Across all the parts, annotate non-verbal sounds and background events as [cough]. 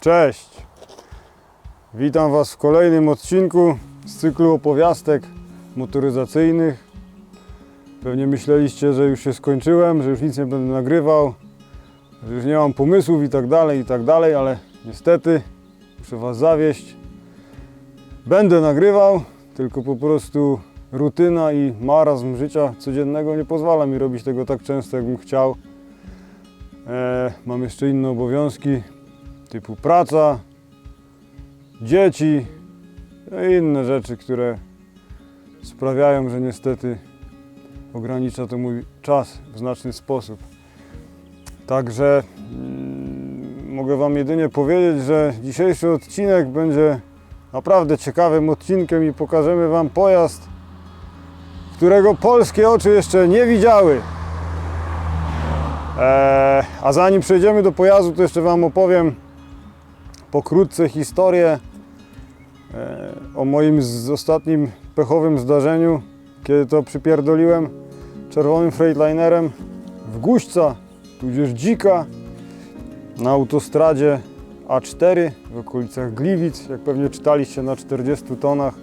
Cześć! Witam Was w kolejnym odcinku z cyklu opowiastek motoryzacyjnych. Pewnie myśleliście, że już się skończyłem, że już nic nie będę nagrywał, że już nie mam pomysłów i tak dalej, i tak dalej, ale niestety muszę Was zawieść. Będę nagrywał, tylko po prostu rutyna i marazm życia codziennego nie pozwala mi robić tego tak często, jakbym chciał. E, mam jeszcze inne obowiązki, typu praca, dzieci i inne rzeczy, które sprawiają, że niestety ogranicza to mój czas w znaczny sposób. Także mm, mogę Wam jedynie powiedzieć, że dzisiejszy odcinek będzie naprawdę ciekawym odcinkiem i pokażemy Wam pojazd, którego polskie oczy jeszcze nie widziały. Eee, a zanim przejdziemy do pojazdu, to jeszcze Wam opowiem pokrótce historię e, o moim z ostatnim pechowym zdarzeniu, kiedy to przypierdoliłem czerwonym Freightlinerem w Guźca, tudzież Dzika, na autostradzie A4 w okolicach Gliwic, jak pewnie czytaliście na 40 tonach.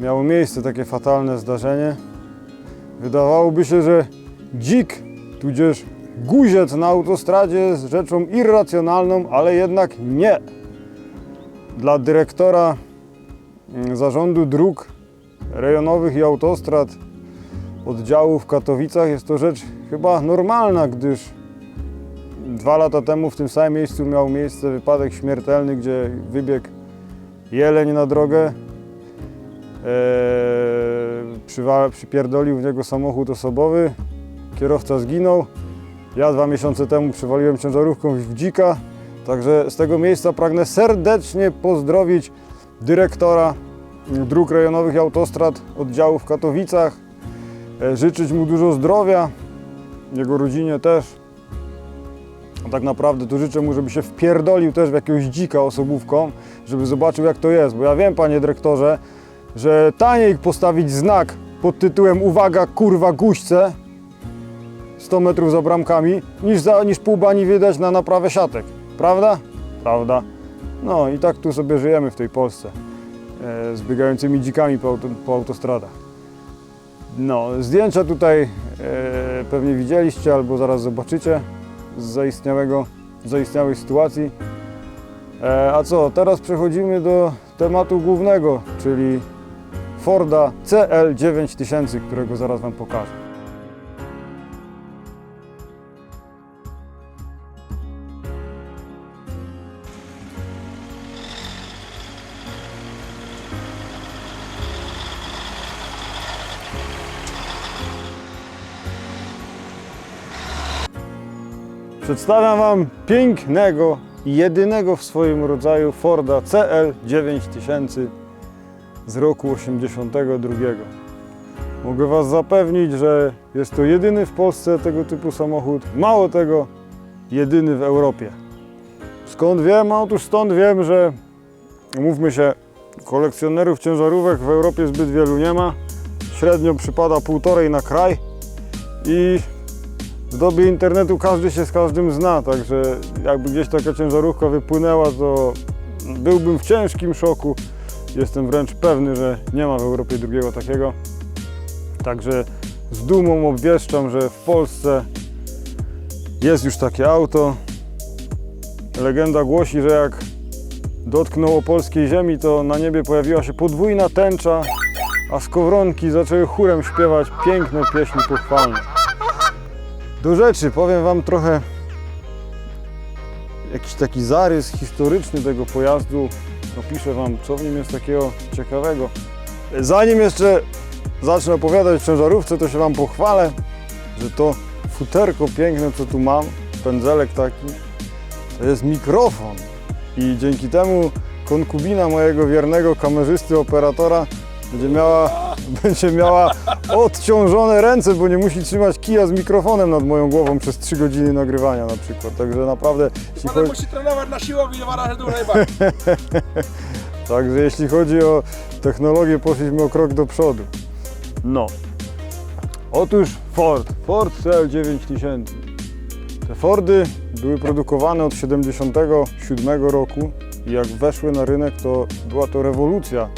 Miało miejsce takie fatalne zdarzenie. Wydawałoby się, że dzik, tudzież guziec na autostradzie jest rzeczą irracjonalną, ale jednak nie. Dla dyrektora mm, zarządu dróg rejonowych i autostrad oddziału w Katowicach jest to rzecz chyba normalna, gdyż dwa lata temu w tym samym miejscu miał miejsce wypadek śmiertelny, gdzie wybiegł jeleń na drogę. Eee, przypierdolił w niego samochód osobowy, kierowca zginął. Ja dwa miesiące temu przywaliłem ciężarówką w dzika, także z tego miejsca pragnę serdecznie pozdrowić dyrektora dróg rejonowych i autostrad oddziału w Katowicach. E, Życzyć mu dużo zdrowia, jego rodzinie też. A tak naprawdę to życzę mu, żeby się wpierdolił też w jakiegoś dzika osobówką, żeby zobaczył jak to jest, bo ja wiem panie dyrektorze, że taniej postawić znak pod tytułem uwaga kurwa guźce 100 metrów za bramkami, niż, za, niż pół bani wydać na naprawę siatek. Prawda? Prawda. No i tak tu sobie żyjemy w tej Polsce. E, z biegającymi dzikami po, po autostradach. No, zdjęcia tutaj e, pewnie widzieliście albo zaraz zobaczycie z zaistniałego, zaistniałej sytuacji. E, a co, teraz przechodzimy do tematu głównego, czyli Forda CL9000, którego zaraz Wam pokażę. Przedstawiam Wam pięknego jedynego w swoim rodzaju Forda CL9000 z roku 82. Mogę Was zapewnić, że jest to jedyny w Polsce tego typu samochód. Mało tego, jedyny w Europie. Skąd wiem? Otóż stąd wiem, że mówmy się, kolekcjonerów ciężarówek w Europie zbyt wielu nie ma. Średnio przypada półtorej na kraj i w dobie internetu każdy się z każdym zna, także jakby gdzieś taka ciężarówka wypłynęła, to byłbym w ciężkim szoku. Jestem wręcz pewny, że nie ma w Europie drugiego takiego. Także z dumą obwieszczam, że w Polsce jest już takie auto. Legenda głosi, że jak dotknął opolskiej ziemi, to na niebie pojawiła się podwójna tęcza, a skowronki zaczęły chórem śpiewać piękne pieśni pochwalne. Do rzeczy powiem Wam trochę jakiś taki zarys historyczny tego pojazdu. Opiszę Wam, co w nim jest takiego ciekawego. Zanim jeszcze zacznę opowiadać o ciężarówce, to się Wam pochwalę, że to futerko piękne, co tu mam, pędzelek taki, to jest mikrofon. I dzięki temu konkubina mojego wiernego kamerzysty, operatora będzie miała, [laughs] będzie miała odciążone ręce, bo nie musi trzymać kija z mikrofonem nad moją głową przez 3 godziny nagrywania na przykład. Także naprawdę, jeśli chodzi, musi trenować na siłowni dwa razy dłużej bardziej. także jeśli chodzi o technologię, poszliśmy o krok do przodu. No. Otóż Ford, Ford CL9000. Te Fordy były produkowane od 77 roku i jak weszły na rynek, to była to rewolucja,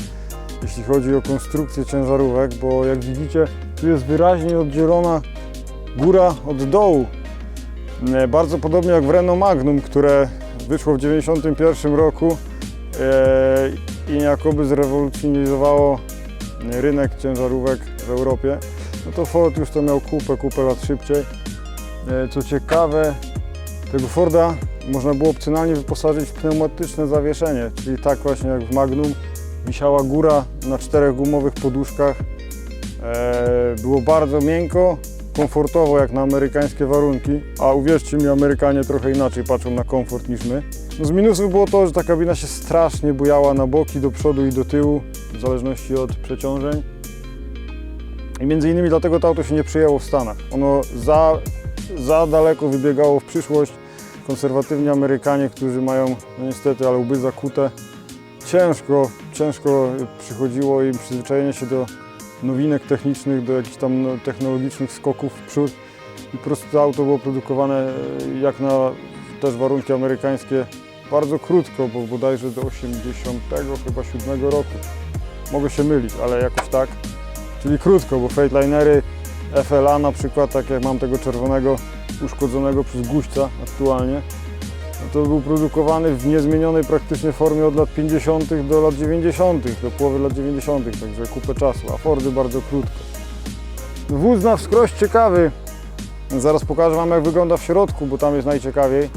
jeśli chodzi o konstrukcję ciężarówek, bo jak widzicie, tu jest wyraźnie oddzielona góra od dołu. E, Bardzo podobnie jak w Renault Magnum, które wyszło w 91 roku e, i jakoby zrewolucjonizowało rynek ciężarówek w Europie. No to Ford już to miał kupę, kupę lat szybciej. E, Co ciekawe, tego Forda można było opcjonalnie wyposażyć w pneumatyczne zawieszenie, czyli tak właśnie jak w Magnum wisiała góra na czterech gumowych poduszkach. E, Było bardzo miękko, komfortowo jak na amerykańskie warunki, a uwierzcie mi, Amerykanie trochę inaczej patrzą na komfort niż my. No z minusów było to, że ta kabina się strasznie bujała na boki, do przodu i do tyłu, w zależności od przeciążeń. I między innymi dlatego to auto się nie przyjęło w Stanach. Ono za, za daleko wybiegało w przyszłość. Konserwatywni Amerykanie, którzy mają, no niestety, ale łby zakute, ciężko, ciężko przychodziło im przyzwyczajenie się do nowinek technicznych, do jakichś tam no, technologicznych skoków w przód. I po prostu to auto było produkowane e, jak na też warunki amerykańskie bardzo krótko, bo bodajże do 80 chyba 7 roku. Mogę się mylić, ale jakoś tak. Czyli krótko, bo Freightlainery FLA na przykład, tak jak mam tego czerwonego uszkodzonego przez guźca aktualnie, to był produkowany w niezmienionej praktycznie formie od lat 50. do lat 90., do połowy lat 90., także kupę czasu, a Fordy bardzo krótko. Wóz na wskroś ciekawy. Zaraz pokażę Wam jak wygląda w środku, bo tam jest najciekawiej.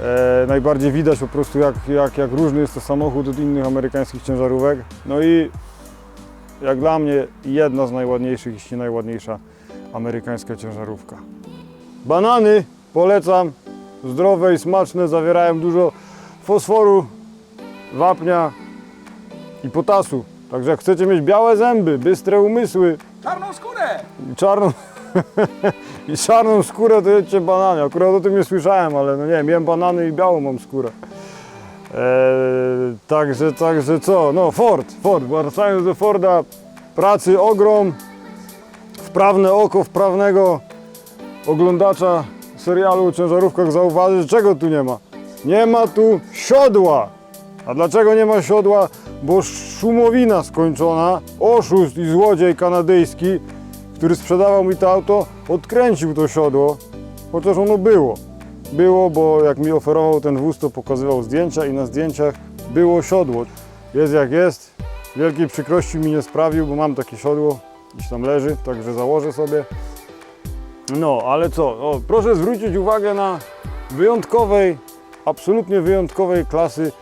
E, najbardziej widać po prostu jak, jak, jak różny jest to samochód od innych amerykańskich ciężarówek. No i jak dla mnie jedna z najładniejszych, jeśli nie najładniejsza amerykańska ciężarówka. Banany polecam, zdrowe i smaczne, zawierają dużo fosforu, wapnia i potasu. Także jak chcecie mieć białe zęby, bystre umysły Czarną skórę! i czarną, [laughs] i czarną skórę, to jedźcie banany. Akurat o tym nie słyszałem, ale no nie wiem, jem banany i białą mam skórę. Eee, także, także co? No Ford, Ford, wracając do Forda, pracy ogrom, wprawne oko wprawnego oglądacza serialu o ciężarówkach zauważy, że czego tu nie ma? Nie ma tu siodła. A dlaczego nie ma siodła? Bo szumowina skończona, oszust i złodziej kanadyjski, który sprzedawał mi to auto, odkręcił to siodło, chociaż ono było. Było, bo jak mi oferował ten wóz, to pokazywał zdjęcia i na zdjęciach było siodło. Jest jak jest. Wielkiej przykrości mi nie sprawił, bo mam takie siodło, gdzieś tam leży, także założę sobie. No, ale co? O, proszę zwrócić uwagę na wyjątkowej, absolutnie wyjątkowej klasy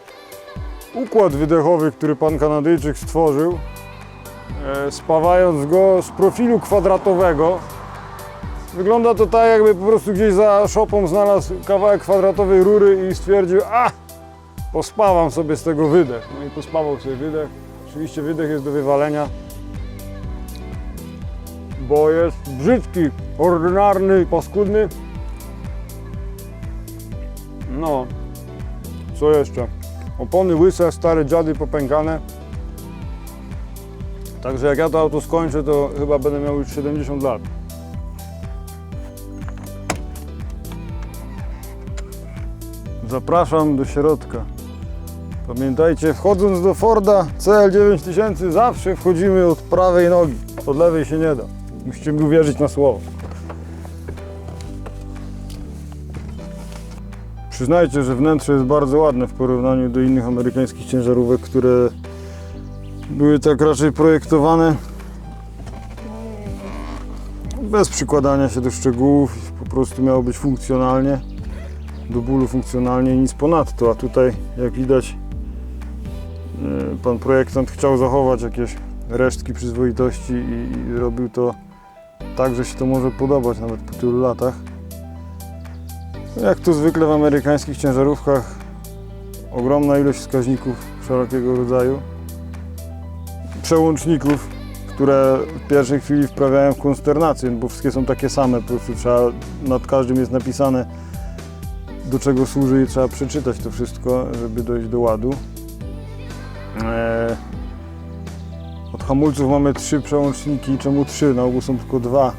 układ wydechowy, który pan Kanadyjczyk stworzył, e, spawając go z profilu kwadratowego. Wygląda to tak, jakby po prostu gdzieś za szopą znalazł kawałek kwadratowej rury i stwierdził, a pospawam sobie z tego wydech. No i pospawał sobie wydech. Oczywiście wydech jest do wywalenia, bo jest brzydki, ordynarny, paskudny. No, co jeszcze? Opony łyse, stare dziady popękane. Także jak ja to auto skończę, to chyba będę miał już 70 lat. Zapraszam do środka. Pamiętajcie, wchodząc do Forda CL9000 zawsze wchodzimy od prawej nogi. Od lewej się nie da. Musicie mi uwierzyć na słowo. Przyznajcie, że wnętrze jest bardzo ładne w porównaniu do innych amerykańskich ciężarówek, które były tak raczej projektowane bez przykładania się do szczegółów, po prostu miało być funkcjonalnie, do bólu funkcjonalnie, nic ponadto, a tutaj jak widać e, pan projektant chciał zachować jakieś resztki przyzwoitości i, i robił to tak, że się to może podobać nawet po tylu latach. Jak to zwykle w amerykańskich ciężarówkach, ogromna ilość wskaźników wszelkiego rodzaju, przełączników, które w pierwszej chwili wprawiają w konsternację, bo wszystkie są takie same, po prostu trzeba, nad każdym jest napisane do czego służy i trzeba przeczytać to wszystko, żeby dojść do ładu. Eee, od hamulców mamy trzy przełączniki, czemu trzy? Na ogół są tylko dwa.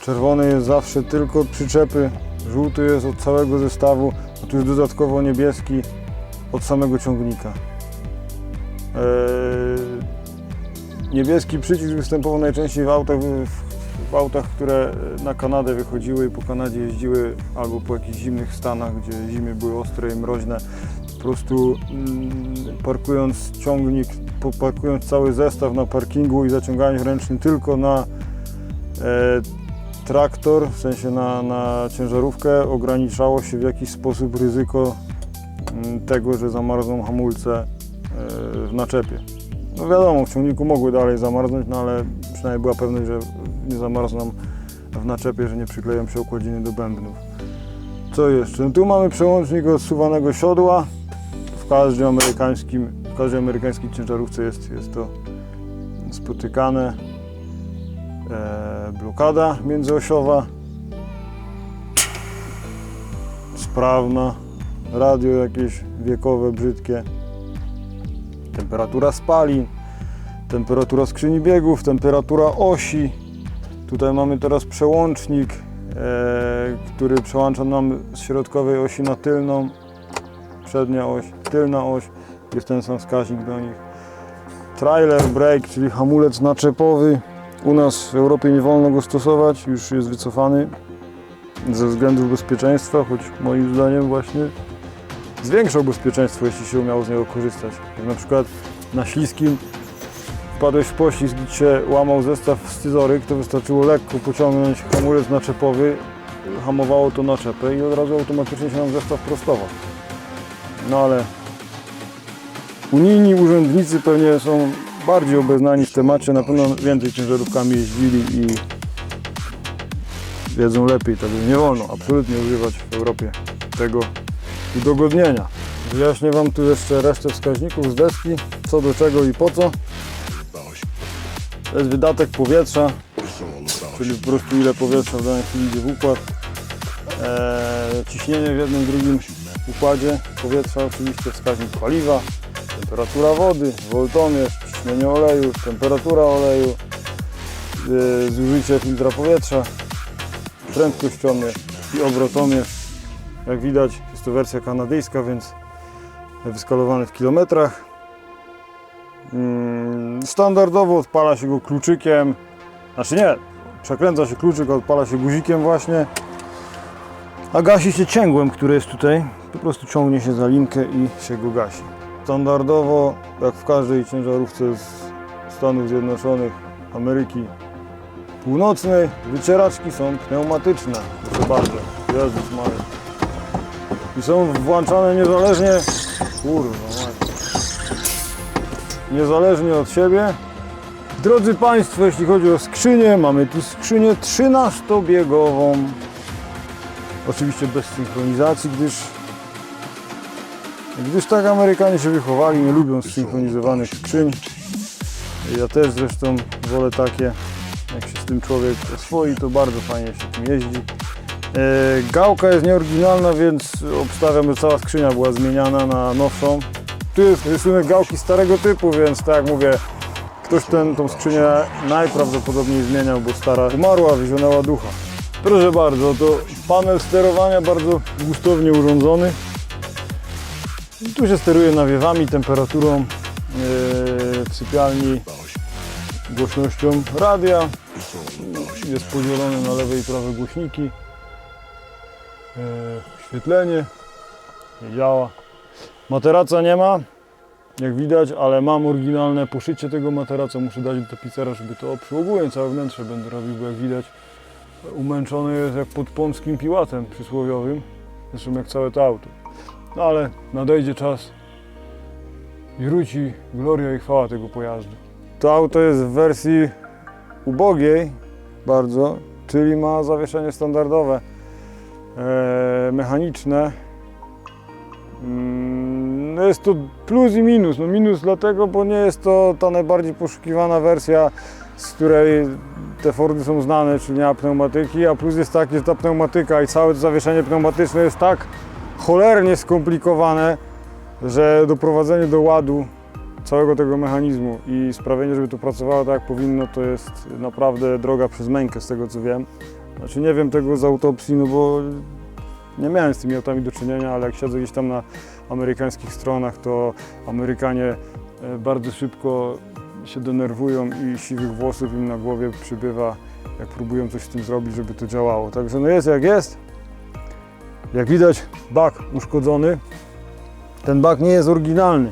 Czerwony jest zawsze tylko od przyczepy Żółty jest od całego zestawu, a tu jest dodatkowo niebieski od samego ciągnika. Eee, niebieski przycisk występował najczęściej w autach, w, w autach, które na Kanadę wychodziły i po Kanadzie jeździły albo po jakichś zimnych stanach, gdzie zimy były ostre i mroźne. Po prostu mm, parkując ciągnik, parkując cały zestaw na parkingu i zaciągając ręczny tylko na e, traktor, w sensie na, na ciężarówkę, ograniczało się w jakiś sposób ryzyko mm, tego, że zamarzną hamulce e, w naczepie. No wiadomo, w ciągniku mogły dalej zamarznąć, no ale przynajmniej była pewność, że nie zamarzną w naczepie, że nie przykleją się okładziny do bębnów. Co jeszcze? No tu mamy przełącznik od suwanego siodła. W każdym amerykańskim, każdej amerykańskiej ciężarówce jest, jest to spotykane. E, blokada międzyosiowa. Sprawna. Radio jakieś wiekowe, brzydkie. Temperatura spalin. Temperatura skrzyni biegów, temperatura osi. Tutaj mamy teraz przełącznik, e, który przełącza nam z środkowej osi na tylną. Przednia oś, tylna oś. Jest ten sam wskaźnik do nich. Trailer brake, czyli hamulec naczepowy. U nas w Europie nie wolno go stosować, już jest wycofany ze względów bezpieczeństwa, choć moim zdaniem właśnie zwiększał bezpieczeństwo, jeśli się umiało z niego korzystać. Jak na przykład na śliskim wpadłeś w poślizg i się łamał zestaw scyzoryk, to wystarczyło lekko pociągnąć hamulec naczepowy, hamowało to naczepę i od razu automatycznie się nam zestaw prostował. No ale unijni urzędnicy pewnie są bardziej obeznani w temacie, na pewno więcej ciężarówkami jeździli i wiedzą lepiej, także nie wolno absolutnie używać w Europie tego udogodnienia. Wyjaśnię Wam tu jeszcze resztę wskaźników z deski, co do czego i po co. To jest wydatek powietrza, czyli po prostu ile powietrza w danej chwili idzie w układ. Eee, ciśnienie w jednym, drugim układzie powietrza, oczywiście wskaźnik paliwa, temperatura wody, woltomierz, ciśnienie oleju, temperatura oleju, eee, zużycie filtra powietrza, prędkościomierz i obrotomierz. Jak widać jest to wersja kanadyjska, więc wyskalowany w kilometrach. Mm, Standardowo odpala się go kluczykiem, znaczy nie, przekręca się kluczyk, odpala się guzikiem właśnie, a gasi się cięgłem, które jest tutaj, po prostu ciągnie się za linkę i się go gasi. Standardowo, jak w każdej ciężarówce z Stanów Zjednoczonych, Ameryki Północnej, wycieraczki są pneumatyczne, proszę bardzo, Jezus Maria. I są włączane niezależnie, kurwa niezależnie od siebie. Drodzy Państwo, jeśli chodzi o skrzynię, mamy tu skrzynię 13-biegową. Oczywiście bez synchronizacji, gdyż, gdyż tak Amerykanie się wychowali, nie lubią zsynchronizowanych skrzyń. Ja też zresztą wolę takie, jak się z tym człowiek oswoi, to bardzo fajnie się tym jeździ. E, Gałka jest nieoryginalna, więc obstawiam, że cała skrzynia była zmieniana na nowszą. Tu jest rysunek gałki starego typu, więc tak jak mówię, ktoś ten, tą skrzynię najprawdopodobniej zmieniał, bo stara umarła, wyzionęła ducha. Proszę bardzo, to panel sterowania bardzo gustownie urządzony. Tu się steruje nawiewami, temperaturą e, w sypialni, głośnością radia. Jest podzielone na lewe i prawe głośniki. E, Oświetlenie nie działa. Materaca nie ma, jak widać, ale mam oryginalne poszycie tego materaca. Muszę dać do tapicera, żeby to przyłoguję. Całe wnętrze będę robił, bo jak widać umęczony jest jak pod pąskim piłatem przysłowiowym. Zresztą jak całe to auto. No ale nadejdzie czas i wróci gloria i chwała tego pojazdu. To auto jest w wersji ubogiej bardzo, czyli ma zawieszenie standardowe, e, mechaniczne. Mm, No jest to plus i minus. No minus dlatego, bo nie jest to ta najbardziej poszukiwana wersja, z której te Fordy są znane, czyli nie ma pneumatyki, a plus jest taki, że ta pneumatyka i całe to zawieszenie pneumatyczne jest tak cholernie skomplikowane, że doprowadzenie do ładu całego tego mechanizmu i sprawienie, żeby to pracowało tak jak powinno, to jest naprawdę droga przez mękę z tego co wiem. Znaczy nie wiem tego z autopsji, no bo nie miałem z tymi autami do czynienia, ale jak siedzę gdzieś tam na amerykańskich stronach, to Amerykanie e, bardzo szybko się denerwują i siwych włosów im na głowie przybywa, jak próbują coś z tym zrobić, żeby to działało. Także no jest jak jest. Jak widać, bak uszkodzony. Ten bak nie jest oryginalny.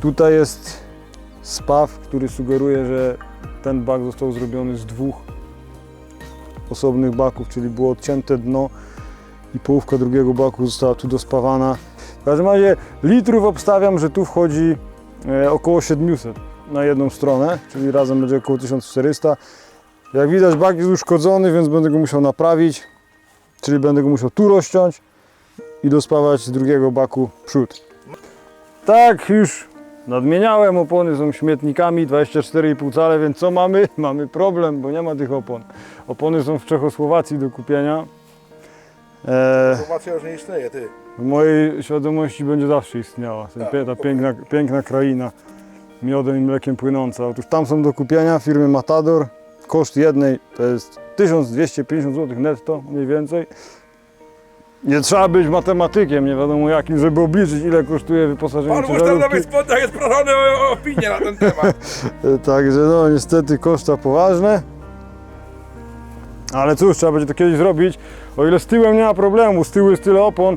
Tutaj jest spaw, który sugeruje, że ten bak został zrobiony z dwóch osobnych baków, czyli było odcięte dno i połówka drugiego baku została tu dospawana. W każdym razie litrów obstawiam, że tu wchodzi e, około 700 na jedną stronę, czyli razem będzie około 1400. Jak widać bak jest uszkodzony, więc będę go musiał naprawić, czyli będę go musiał tu rozciąć i dospawać z drugiego baku przód. Tak, już nadmieniałem, opony są śmietnikami 24,5 cale, więc co mamy? [laughs] Mamy problem, bo nie ma tych opon. Opony są w Czechosłowacji do kupienia. Eee, Informacja już nie istnieje, ty. w mojej świadomości będzie zawsze istniała ta, pie- ta piękna, piękna kraina, miodem i mlekiem płynąca. Otóż tam są do kupienia firmy Matador. Koszt jednej to jest 1250 zł netto mniej więcej. Nie trzeba być matematykiem, nie wiadomo jakim, żeby obliczyć ile kosztuje wyposażenie Pan ciężarówki. na spodniach jest proszony o, opinię na ten temat. [laughs] Także no niestety koszta poważne. Ale cóż, trzeba będzie to kiedyś zrobić. O ile z tyłem nie ma problemu, z tyłu jest tyle opon,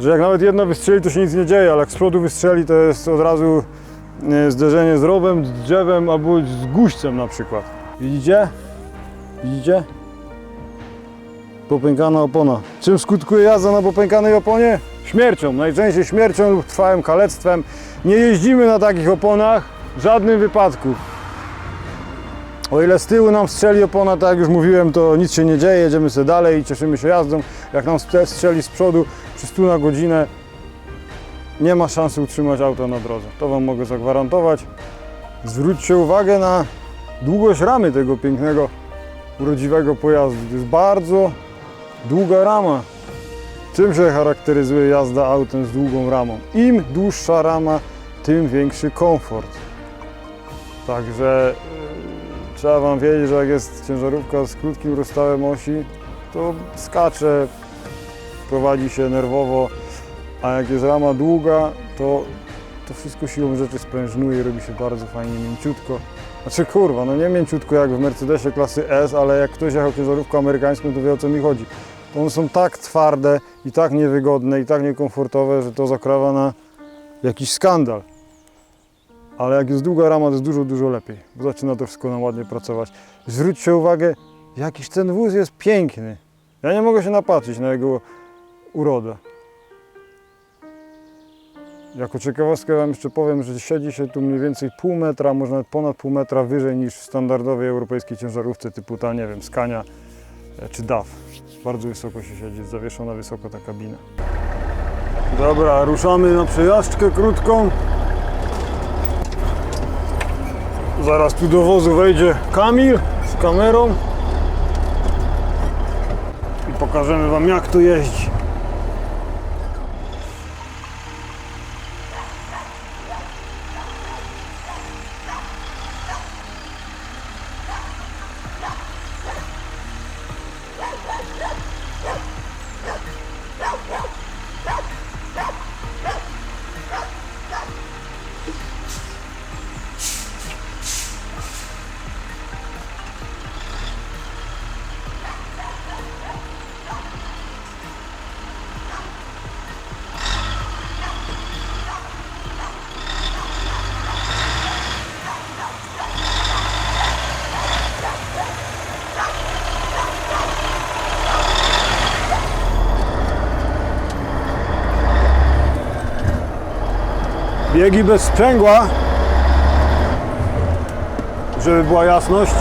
że jak nawet jedna wystrzeli, to się nic nie dzieje, ale jak z przodu wystrzeli, to jest od razu e, zderzenie z rowem, z drzewem albo z guźcem na przykład. Widzicie? Widzicie? Popękana opona. Czym skutkuje jazda na popękanej oponie? Śmiercią, najczęściej śmiercią lub trwałym kalectwem. Nie jeździmy na takich oponach w żadnym wypadku. O ile z tyłu nam strzeli opona, tak jak już mówiłem, to nic się nie dzieje, jedziemy sobie dalej i cieszymy się jazdą. Jak nam strzeli z przodu przy 100 na godzinę, nie ma szansy utrzymać auta na drodze. To Wam mogę zagwarantować. Zwróćcie uwagę na długość ramy tego pięknego, urodziwego pojazdu. To jest bardzo długa rama. Czym się charakteryzuje jazda autem z długą ramą? Im dłuższa rama, tym większy komfort. Także yy, trzeba Wam wiedzieć, że jak jest ciężarówka z krótkim rozstałem osi, to skacze, prowadzi się nerwowo, a jak jest rama długa, to to wszystko siłą rzeczy sprężnuje robi się bardzo fajnie mięciutko. Znaczy kurwa, no nie mięciutko jak w Mercedesie klasy S, ale jak ktoś jechał ciężarówką amerykańską, to wie o co mi chodzi. To one są tak twarde i tak niewygodne i tak niekomfortowe, że to zakrawa na jakiś skandal. Ale jak jest długa rama, to jest dużo, dużo lepiej, bo zaczyna to wszystko nam ładnie pracować. Zwróćcie uwagę, jakiś ten wóz jest piękny. Ja nie mogę się napatrzeć na jego urodę. Jako ciekawostkę Wam jeszcze powiem, że siedzi się tu mniej więcej pół metra, może nawet ponad pół metra wyżej niż w standardowej europejskiej ciężarówce typu ta, nie wiem, Scania e, czy DAF. Bardzo wysoko się siedzi, zawieszona wysoko ta kabina. Dobra, ruszamy na przejażdżkę krótką. Zaraz tu do wozu wejdzie Kamil z kamerą i pokażemy Wam jak tu jeździ. Biegi bez sprzęgła, żeby była jasność.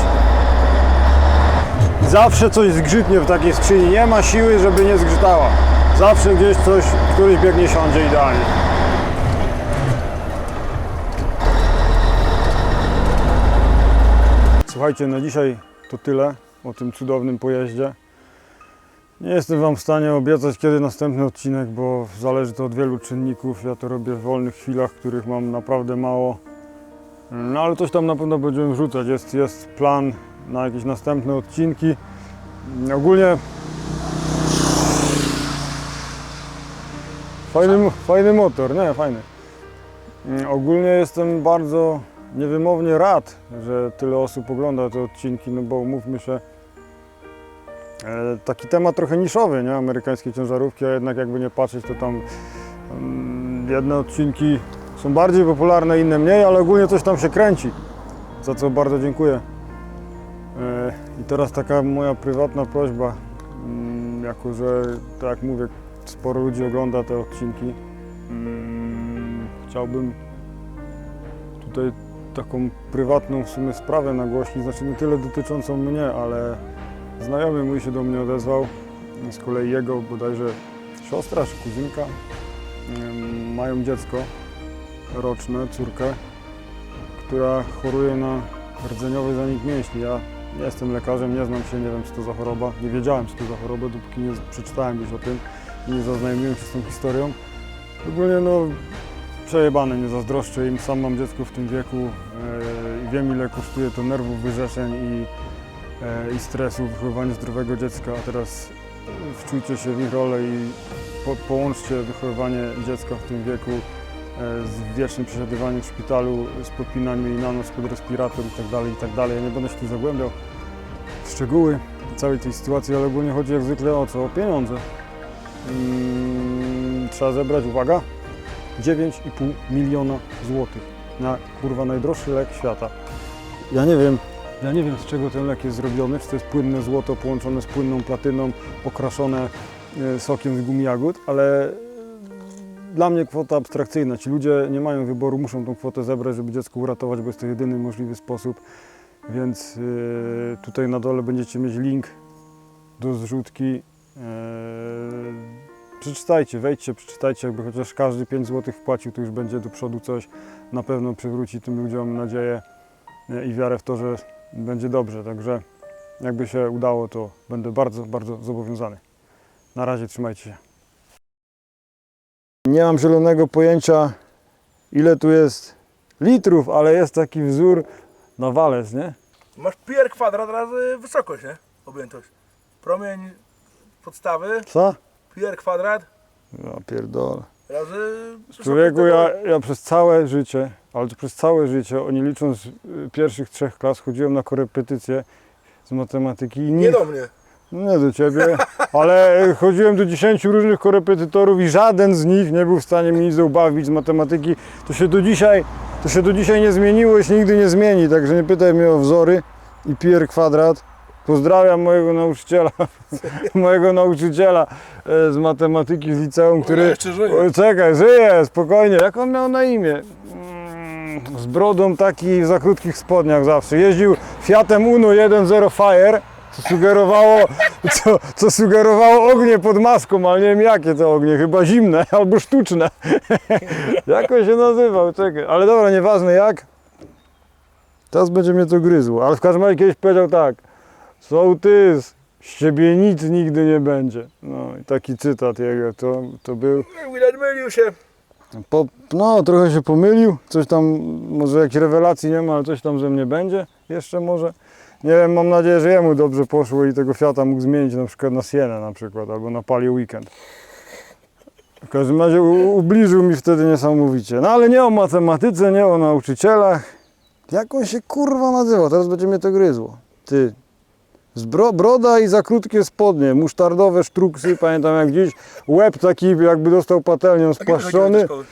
Zawsze coś zgrzytnie w takiej skrzyni. Nie ma siły, żeby nie zgrzytała. Zawsze gdzieś coś, któryś bieg nie siądzie idealnie. Słuchajcie, na dzisiaj to tyle o tym cudownym pojeździe. Nie jestem Wam w stanie obiecać, kiedy następny odcinek, bo zależy to od wielu czynników. Ja to robię w wolnych chwilach, których mam naprawdę mało. No ale coś tam na pewno będziemy wrzucać. Jest, jest plan na jakieś następne odcinki. Ogólnie Fajny, fajny motor, nie, fajny. Mm, Ogólnie jestem bardzo niewymownie rad, że tyle osób ogląda te odcinki, no bo umówmy się, taki temat trochę niszowy, nie? Amerykańskie ciężarówki, a jednak jakby nie patrzeć, to tam mm, jedne odcinki są bardziej popularne, inne mniej, ale ogólnie coś tam się kręci, za co bardzo dziękuję. E, I teraz taka moja prywatna prośba, mm, jako że, tak jak mówię, sporo ludzi ogląda te odcinki, mm, chciałbym tutaj taką prywatną w sumie sprawę nagłośnić, znaczy nie tyle dotyczącą mnie, ale znajomy mój się do mnie odezwał, z kolei jego bodajże siostra czy kuzynka mają dziecko roczne, córkę, która choruje na rdzeniowy zanik mięśni. Ja nie jestem lekarzem, nie znam się, nie wiem co to za choroba, nie wiedziałem co to za choroba, dopóki nie przeczytałem gdzieś o tym i nie zaznajomiłem się z tą historią. Ogólnie no przejebane, nie zazdroszczę im, sam mam dziecko w tym wieku e, i wiem ile kosztuje to nerwów, wyrzeczeń i, i stresu wychowywanie zdrowego dziecka, a teraz e, wczujcie się w ich rolę i po, połączcie wychowywanie dziecka w tym wieku e, z wiecznym przesiadywaniem w szpitalu, z podpinaniem jej na noc pod respirator i tak dalej, i tak. Ja nie będę się tu zagłębiał w szczegóły całej tej sytuacji, ale ogólnie chodzi jak zwykle o co? O pieniądze. Trzeba zebrać, uwaga, 9,5 miliona złotych na kurwa najdroższy lek świata. Ja nie wiem, ja nie wiem z czego ten lek jest zrobiony, czy to jest płynne złoto połączone z płynną platyną, okraszone e, sokiem z gumi jagód, ale e, dla mnie kwota abstrakcyjna. Ci ludzie nie mają wyboru, muszą tą kwotę zebrać, żeby dziecko uratować, bo jest to jedyny możliwy sposób. Więc e, tutaj na dole będziecie mieć link do zrzutki. Przeczytajcie, wejdźcie, przeczytajcie, jakby chociaż każdy 5 zł wpłacił, to już będzie do przodu coś. Na pewno przywróci tym ludziom nadzieję i wiarę w to, że będzie dobrze. Także jakby się udało, to będę bardzo, bardzo zobowiązany. Na razie trzymajcie się. Nie mam zielonego pojęcia, ile tu jest litrów, ale jest taki wzór na walec, nie? Masz pier kwadrat razy wysokość, nie? Objętość. Promień podstawy, Co? pier kwadrat Ja pierdolę. Wysokość Człowieku, ja, ja przez całe życie, ale to przez całe życie, o nie licząc y, pierwszych trzech klas, chodziłem na korepetycje z matematyki i Nie do mnie. nie do ciebie, ale chodziłem do 10 różnych korepetytorów i żaden z nich nie był w stanie mnie nic ubawić z matematyki. To się do dzisiaj, to się do dzisiaj nie zmieniło i się nigdy nie zmieni, także nie pytaj mnie o wzory i pier kwadrat. Pozdrawiam mojego nauczyciela, [laughs] mojego nauczyciela e, z matematyki z liceum, Ja który... jeszcze żyję. O, czekaj, żyje, spokojnie. Jak on miał na imię? Mm, Z brodą taki w za krótkich spodniach zawsze. Jeździł Fiatem Uno 1.0 Fire, co sugerowało, [laughs] co, co sugerowało ognie pod maską, ale nie wiem jakie to ognie, chyba zimne [laughs] albo sztuczne. jak on się nazywał? Czekaj, ale dobra, nieważne jak. Teraz będzie mnie to gryzło, ale w każdym razie kiedyś powiedział tak. Sołtys, z ciebie nic nigdy nie będzie. No i taki cytat jego to, to był. Widać mylił się. Po, no, trochę się pomylił, coś tam, może jakiejś rewelacji nie ma, ale coś tam ze mnie będzie jeszcze może. Nie wiem, mam nadzieję, że jemu dobrze poszło i tego Fiata mógł zmienić na przykład na Sienę na przykład, albo na Palio Weekend. W każdym razie u, ubliżył mi wtedy niesamowicie. No ale nie o matematyce, nie o nauczycielach. Jak on się kurwa nazywa? Teraz będzie mnie to gryzło. Ty. Z bro, broda i za krótkie spodnie, musztardowe sztruksy, pamiętam jak dziś, łeb taki jakby dostał patelnią spłaszczony.